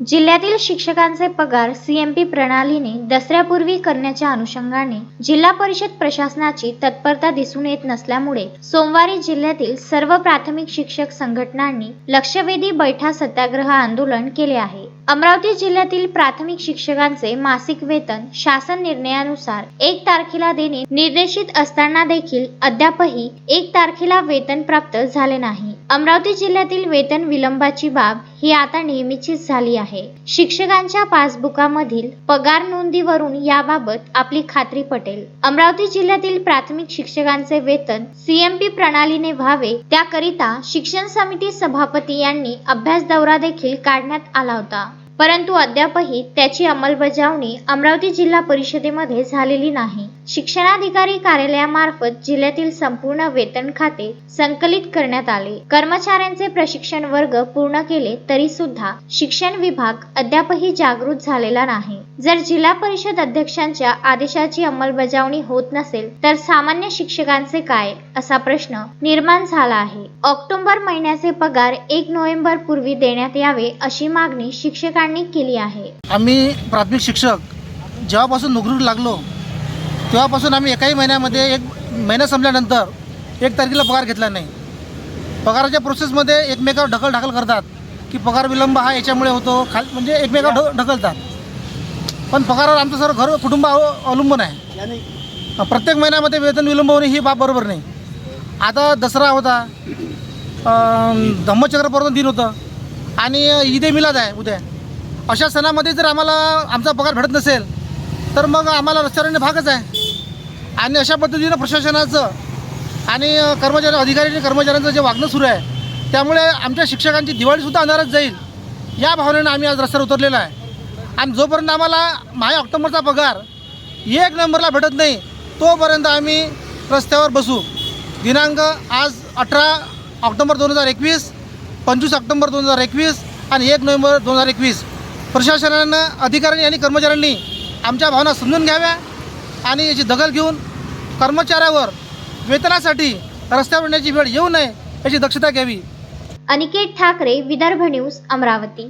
जिल्ह्यातील शिक्षकांचे पगार सीएमपी प्रणालीने दसऱ्यापूर्वी करण्याच्या अनुषंगाने जिल्हा परिषद प्रशासनाची तत्परता दिसून येत नसल्यामुळे सोमवारी जिल्ह्यातील सर्व प्राथमिक शिक्षक संघटनांनी लक्षवेधी बैठा सत्याग्रह आंदोलन केले आहे. अमरावती जिल्ह्यातील प्राथमिक शिक्षकांचे मासिक वेतन शासन निर्णयानुसार एक तारखेला देणे निर्देशित असताना देखील अद्यापही एक तारखेला वेतन प्राप्त झाले नाही. अमरावती जिल्ह्यातील वेतन विलंबाची बाब ही आता नेहमीचीच झाली आहे. शिक्षकांच्या पासबुकामधील पगार नोंदीवरून याबाबत आपली खात्री पटेल. अमरावती जिल्ह्यातील प्राथमिक शिक्षकांचे वेतन सीएमपी प्रणालीने व्हावे त्याकरिता शिक्षण समिती सभापती यांनी अभ्यास दौरा देखील काढण्यात आला होता. परंतु अद्यापही त्याची अंमलबजावणी अमरावती जिल्हा परिषदेमध्ये झालेली नाही. शिक्षणाधिकारी कार्यालयामार्फत जिल्ह्यातील संपूर्ण वेतन खाते संकलित करण्यात आले. कर्मचाऱ्यांचे प्रशिक्षण वर्ग पूर्ण केले तरी सुद्धा शिक्षण विभाग अद्यापही जागृत झालेला नाही. जर जिल्हा परिषद अध्यक्षांच्या आदेशाची अंमलबजावणी होत नसेल तर सामान्य शिक्षकांचे काय? असा प्रश्न निर्माण झाला आहे. ऑक्टोबर महिन्याचे पगार एक नोव्हेंबर पूर्वी देण्यात यावे अशी मागणी शिक्षकांनी केली आहे. आम्ही प्राथमिक शिक्षक जेव्हापासून नोकरीवर लागलो तेव्हापासून आम्ही एकाही महिन्यामध्ये एक महिना संपल्यानंतर एक तारखेला पगार घेतला नाही. पगाराच्या प्रोसेसमध्ये एकमेकावर ढकल ढकल करतात की पगार विलंब हा याच्यामुळे होतो खाल म्हणजे एकमेकावर ढ ढकलतात. पण पगारावर आमचं सर्व घर कुटुंब अव- अवलंबून आहे. प्रत्येक महिन्यामध्ये वेतन विलंब होणे ही बाब बरोबर नाही. आता दसरा होता अं, धम्मचक्रपर्यंत दिन होतं आणि ईद ए मिलाद आहे उद्या. अशा सणामध्ये जर आम्हाला आमचा पगार भेटत नसेल तर मग आम्हाला रस्त्यावर भागच आहे. आणि अशा पद्धतीनं प्रशासनाचं आणि कर्मचारी अधिकारी आणि कर्मचाऱ्यांचं जे वागणं सुरू आहे त्यामुळे आमच्या शिक्षकांची दिवाळीसुद्धा अंधारात जाईल या भावनेनं आम्ही आज रस्त्यावर उतरलेलो आहे. आणि जोपर्यंत आम्हाला माया ऑक्टोबरचा पगार एक नंबरला भेटत नाही तोपर्यंत आम्ही रस्त्यावर बसू. दिनांक आज अठरा ऑक्टोबर दोन हजार एकवीस पंचवीस ऑक्टोबर दोन हजार एकवीस आणि एक नोव्हेंबर दोन हजार एकवीस. प्रशासनानं अधिकाऱ्यांनी आणि कर्मचाऱ्यांनी आमच्या भावना समजून घ्याव्या आणि याची दखल घेऊन कर्मचाऱ्यावर वेतनासाठी रस्त्यावर येण्याची वेळ येऊ नये याची दक्षता घ्यावी. अनिकेत ठाकरे विदर्भ न्यूज अमरावती.